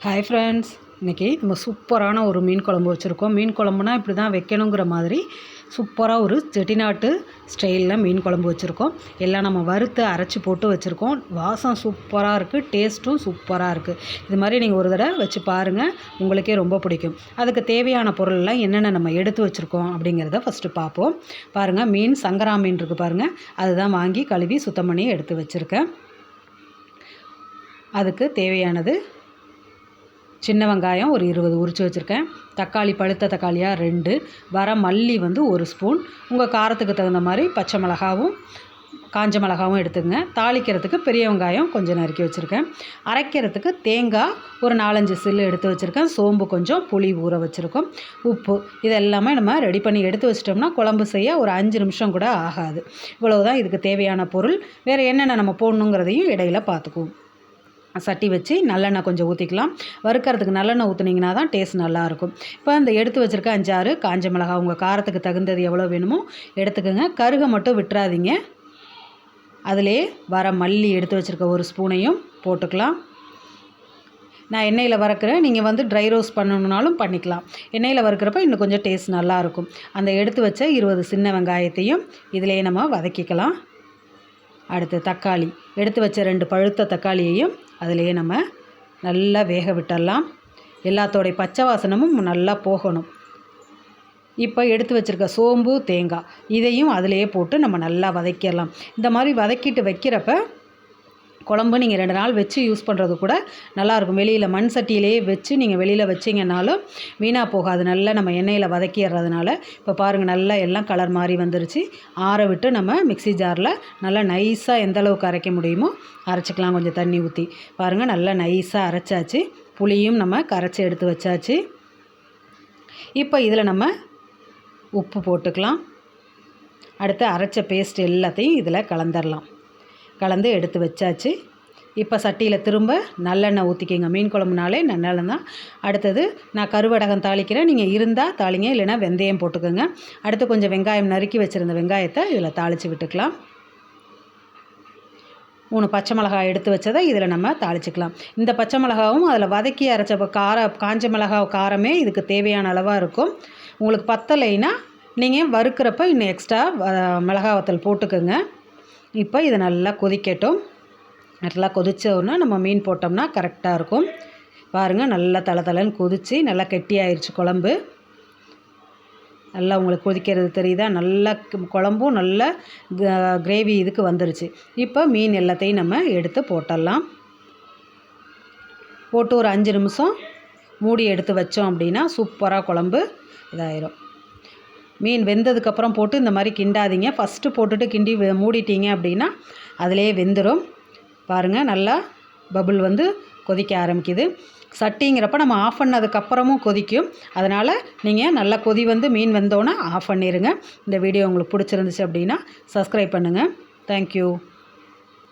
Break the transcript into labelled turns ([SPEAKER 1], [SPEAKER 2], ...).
[SPEAKER 1] Hi friends இன்றைக்கி நம்ம சூப்பரான ஒரு மீன் குழம்பு வச்சுருக்கோம். மீன் குழம்புனா இப்படி தான் வைக்கணுங்கிற மாதிரி சூப்பராக ஒரு செட்டிநாட்டு ஸ்டைலில் மீன் குழம்பு வச்சுருக்கோம். எல்லாம் நம்ம வறுத்து அரைச்சி போட்டு வச்சுருக்கோம். வாசம் சூப்பராக இருக்குது டேஸ்ட்டும் சூப்பராக இருக்குது இது மாதிரி நீங்கள் ஒரு தடவை வச்சு பாருங்கள் உங்களுக்கே ரொம்ப பிடிக்கும். அதுக்கு தேவையான பொருள்லாம் என்னென்ன நம்ம எடுத்து வச்சுருக்கோம் அப்படிங்கிறத ஃபஸ்ட்டு பார்ப்போம். பாருங்கள் மீன் சங்கரா மீன் இருக்குது பாருங்கள் அதுதான் வாங்கி கழுவி சுத்தம் பண்ணி எடுத்து வச்சுருக்கேன். அதுக்கு தேவையானது சின்ன வெங்காயம் ஒரு இருபது உரித்து வச்சுருக்கேன். தக்காளி பழுத்த தக்காளியாக ரெண்டு. வர மல்லி வந்து ஒரு ஸ்பூன். உங்கள் காரத்துக்கு தகுந்த மாதிரி பச்சை மிளகாவும் காஞ்ச மிளகாவும் எடுத்துங்க. தாளிக்கிறதுக்கு பெரிய வெங்காயம் கொஞ்சம் நறுக்கி வச்சுருக்கேன். அரைக்கிறதுக்கு தேங்காய் ஒரு நாலஞ்சு சில்லு எடுத்து வச்சுருக்கேன். சோம்பு கொஞ்சம் புளி ஊற வச்சுருக்கோம். உப்பு இது எல்லாமே நம்ம ரெடி பண்ணி எடுத்து வச்சிட்டோம்னா குழம்பு செய்ய ஒரு அஞ்சு நிமிஷம் கூட ஆகாது. இவ்வளவுதான் இதுக்கு தேவையான பொருள். வேறு என்னென்ன நம்ம போடணுங்கிறதையும் இடையில பார்த்துக்குவோம். சட்டி வச்சு நல்லெண்ணெய் கொஞ்சம் ஊற்றிக்கலாம் வறுக்கிறதுக்கு நல்லெண்ணெய் ஊற்றுனீங்கன்னா தான் டேஸ்ட் நல்லாயிருக்கும். இப்போ இந்த எடுத்து வச்சுருக்க அஞ்சாறு காஞ்ச மிளகா உங்கள் காரத்துக்கு தகுந்தது எவ்வளோ வேணுமோ எடுத்துக்கோங்க. கருகை மட்டும் விட்டுறாதீங்க. அதிலே வர மல்லி எடுத்து வச்சுருக்க ஒரு ஸ்பூனையும் போட்டுக்கலாம். நான் எண்ணெயில் வறுக்கிறேன். நீங்கள் வந்து ட்ரை ரோஸ்ட் பண்ணணுன்னாலும் பண்ணிக்கலாம். எண்ணெயில் வறுக்கிறப்ப இன்னும் கொஞ்சம் டேஸ்ட் நல்லாயிருக்கும். அந்த எடுத்து வச்ச இருபது சின்ன வெங்காயத்தையும் இதிலே நம்ம வதக்கிக்கலாம். அடுத்து தக்காளி. எடுத்து வச்ச ரெண்டு பழுத்த தக்காளியையும் அதிலேயே நம்ம நல்லா வேக விட்டுடலாம். எல்லாத்தோடைய பச்சை வாசனமும் நல்லா போகணும். இப்போ எடுத்து வச்சுருக்க சோம்பு தேங்காய் இதையும் அதிலேயே போட்டு நம்ம நல்லா வதக்கிடலாம். இந்த மாதிரி வதக்கிட்டு வைக்கிறப்ப குழம்பு நீங்கள் ரெண்டு நாள் வச்சு யூஸ் பண்ணுறது கூட நல்லாயிருக்கும். வெளியில் மண் சட்டியிலேயே வச்சு நீங்கள் வெளியில் வச்சிங்கனாலும் வீணாக போகாது. நல்லா நம்ம எண்ணெயில் வதக்கிடுறதுனால இப்போ பாருங்கள் நல்லா எல்லாம் கலர் மாதிரி வந்துருச்சு. ஆற விட்டு நம்ம மிக்சி ஜாரில் நல்லா நைஸாக எந்த அளவுக்கு அரைக்க முடியுமோ அரைச்சிக்கலாம். கொஞ்சம் தண்ணி ஊற்றி பாருங்கள் நல்லா நைஸாக அரைச்சாச்சு. புளியும் நம்ம கரைச்சி எடுத்து வச்சாச்சு. இப்போ இதில் நம்ம உப்பு போட்டுக்கலாம். அடுத்து அரைச்ச பேஸ்ட் எல்லாத்தையும் இதில் கலந்துடலாம் கலந்து எடுத்து வச்சாச்சு. இப்போ சட்டியில் திரும்ப நல்லெண்ணெய் ஊற்றிக்கிங்க மீன் குழம்புனாலே நல்லெண்ணெய் தான். அடுத்தது நான் கருவடகம் தாளிக்கிறேன். நீங்கள் இருந்தால் தாளிங்க இல்லைனா வெந்தயம் போட்டுக்கோங்க. அடுத்து கொஞ்சம் வெங்காயம் நறுக்கி வச்சுருந்த வெங்காயத்தை இதில் தாளித்து விட்டுக்கலாம். மூணு பச்சை மிளகாய் எடுத்து வச்சதை இதில் நம்ம தாளிச்சிக்கலாம். இந்த பச்சை மிளகாவும் அதில் வதக்கி அரைச்ச கார காஞ்ச மிளகாய் காரமே இதுக்கு தேவையான அளவாக இருக்கும். உங்களுக்கு பத்தலைன்னா நீங்கள் வறுக்கிறப்ப இன்னும் எக்ஸ்ட்ரா மிளகா வத்தல் போட்டுக்கோங்க. இப்போ இதை நல்லா கொதிக்கட்டும். நல்லா கொதித்தோன்னா நம்ம மீன் போட்டோம்னா கரெக்டாக இருக்கும். பாருங்கள் நல்லா தலை தலைன்னு கொதித்து நல்லா கெட்டியாயிருச்சு குழம்பு. நல்லா உங்களுக்கு கொதிக்கிறது தெரியுதா? நல்லா குழம்பும் நல்லா கிரேவி இதுக்கு வந்துருச்சு. இப்போ மீன் எல்லாத்தையும் நம்ம எடுத்து போட்டுடலாம் போட்டு ஒரு அஞ்சு நிமிஷம் மூடி எடுத்து வச்சோம் அப்படின்னா சூப்பராக குழம்பு இதாயிரும். மீன் வெந்ததுக்கப்புறம் போட்டு இந்த மாதிரி கிண்டாதீங்க. ஃபஸ்ட்டு போட்டுட்டு கிண்டி மூடிட்டீங்க அப்படின்னா அதிலே வெந்துடும் பாருங்கள் நல்லா பபுள் வந்து கொதிக்க ஆரம்பிக்குது. சட்டிங்கிறப்ப நம்ம ஆஃப் பண்ணதுக்கப்புறமும் கொதிக்கும். அதனால் நீங்கள் நல்லா கொதி வந்து மீன் வெந்தோன்னே ஆஃப் பண்ணிடுங்க இந்த வீடியோ உங்களுக்கு பிடிச்சிருந்துச்சு அப்படின்னா சப்ஸ்கிரைப் பண்ணுங்கள் தேங்க்யூ